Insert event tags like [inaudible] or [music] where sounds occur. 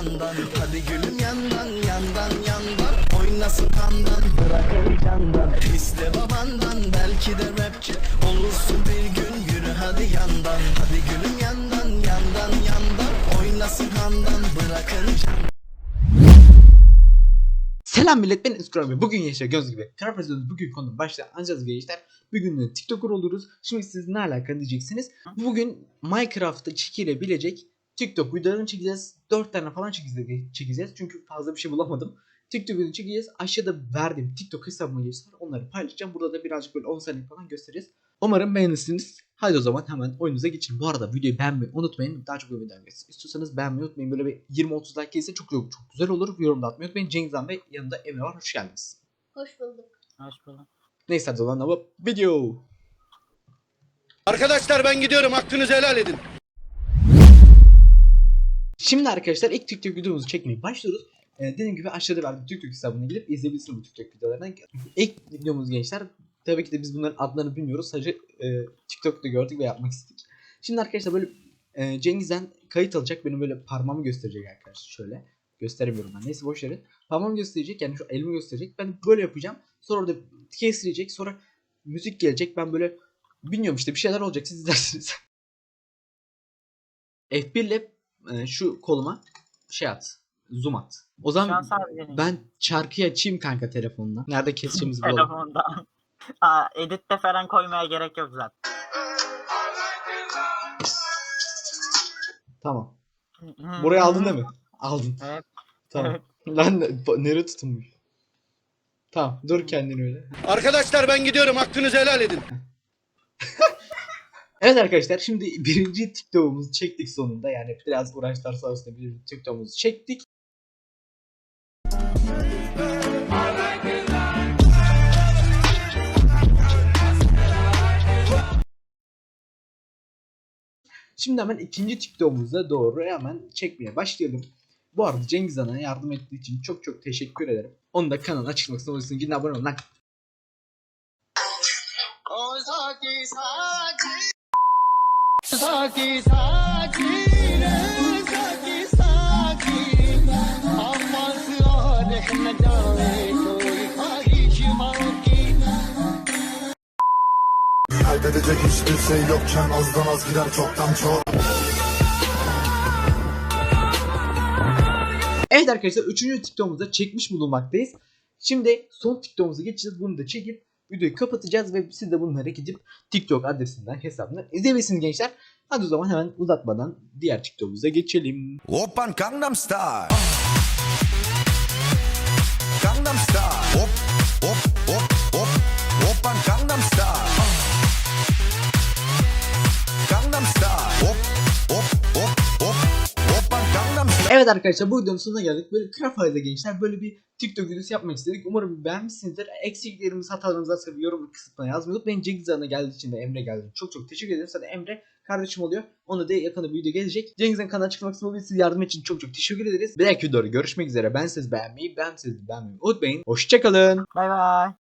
yandan. Hadi gülüm yandan yandan yandan. Oynasın kandan. Bırak heyecandan iste babandan. Belki de rapçi olursun bir gün. Yürü hadi yandan. Hadi gülüm yandan yandan yandan. Oynasın kandan. Bırakın can Selam millet ben Instagram ve bugün yaşa göz gibi. Trapezimiz bugün konu başta ancak gençler. Bugün de TikToker oluruz. Şimdi siz ne alaka diyeceksiniz. Bugün Minecraft'ta çekilebilecek TikTok videolarını çekeceğiz. 4 tane falan çekeceğiz. Çünkü fazla bir şey bulamadım. TikTok videoları çekeceğiz. Aşağıda verdiğim TikTok hesabıma gelirse onları paylaşacağım. Burada da birazcık böyle 10 saniye falan göstereceğiz. Umarım beğenirsiniz. Haydi o zaman hemen oyunuza geçin. Bu arada videoyu beğenmeyi unutmayın. Daha çok videodan gelsin. İstiyorsanız beğenmeyi unutmayın. Böyle bir 20-30 like gelirse çok çok çok güzel olur. Yorum da atmayı unutmayın. Cengiz Han ve yanında Emre var. Hoş geldiniz. Hoş bulduk. Hoş bulduk. Neyse hadi o zaman ama video. Arkadaşlar ben gidiyorum hakkınızı helal edin. Şimdi arkadaşlar ilk TikTok videomuzu çekmeye başlıyoruz. Ee, dediğim gibi aşağıda verdiğim TikTok hesabına gelip izleyebilirsiniz bu TikTok videolarını. İlk videomuz gençler. Tabii ki de biz bunların adlarını bilmiyoruz. Sadece e, TikTok'ta gördük ve yapmak istedik. Şimdi arkadaşlar böyle e, Cengiz'den kayıt alacak. Benim böyle parmağımı gösterecek arkadaşlar. Şöyle. Gösteremiyorum ben. Neyse boş verin. Parmağımı gösterecek. Yani şu elimi gösterecek. Ben böyle yapacağım. Sonra orada kestirecek. Sonra müzik gelecek. Ben böyle bilmiyorum işte bir şeyler olacak. Siz izlersiniz. [laughs] F1 ile e, şu koluma şey at. Zoom at. O zaman ben şarkıyı açayım kanka telefonla. Nerede keseceğimizi bulalım. Telefondan. [laughs] Aa, editte falan koymaya gerek yok zaten. Tamam. Burayı aldın değil mi? Aldın. Evet. Tamam. Lan nereye tutunmuş? Tamam dur kendini öyle. Arkadaşlar ben gidiyorum hakkınızı helal edin. [laughs] Evet arkadaşlar şimdi [laughs] birinci TikTok'umuzu çektik sonunda. Yani biraz uğraşlar sağ olsun birinci TikTok'umuzu çektik. Şimdi hemen ikinci TikTok'umuza doğru hemen çekmeye başlayalım. Bu arada Cengiz Han'a yardım ettiği için çok çok teşekkür ederim. Onu da kanalına açıklamasına olursun. Gidin abone olun lan. Kaybedecek hiçbir şey yokken azdan az gider çoktan çok Evet arkadaşlar 3. TikTok'umuza çekmiş bulunmaktayız. Şimdi son TikTok'umuza geçeceğiz. Bunu da çekip videoyu kapatacağız ve siz de bunları gidip TikTok adresinden hesabından izleyebilirsiniz gençler. Hadi o zaman hemen uzatmadan diğer TikTok'umuza geçelim. Oppan Gangnam Style. Gangnam Style. Hop hop. Evet arkadaşlar bu videonun sonuna geldik. Böyle Craft gençler böyle bir TikTok videosu yapmak istedik. Umarım beğenmişsinizdir. Eksiklerimiz, hatalarımız varsa yorum kısmına yazmayı unutmayın. Cengiz Han'a geldiği için de Emre geldi. için Çok çok teşekkür ederim. Sana Emre kardeşim oluyor. Ona da yakında bir video gelecek. Cengiz Han kanalına çıkmak istedim. Siz yardım için çok çok teşekkür ederiz. Bir dahaki videoda görüşmek üzere. Ben siz beğenmeyi, ben siz beğenmeyi unutmayın. Hoşçakalın. Bay bay.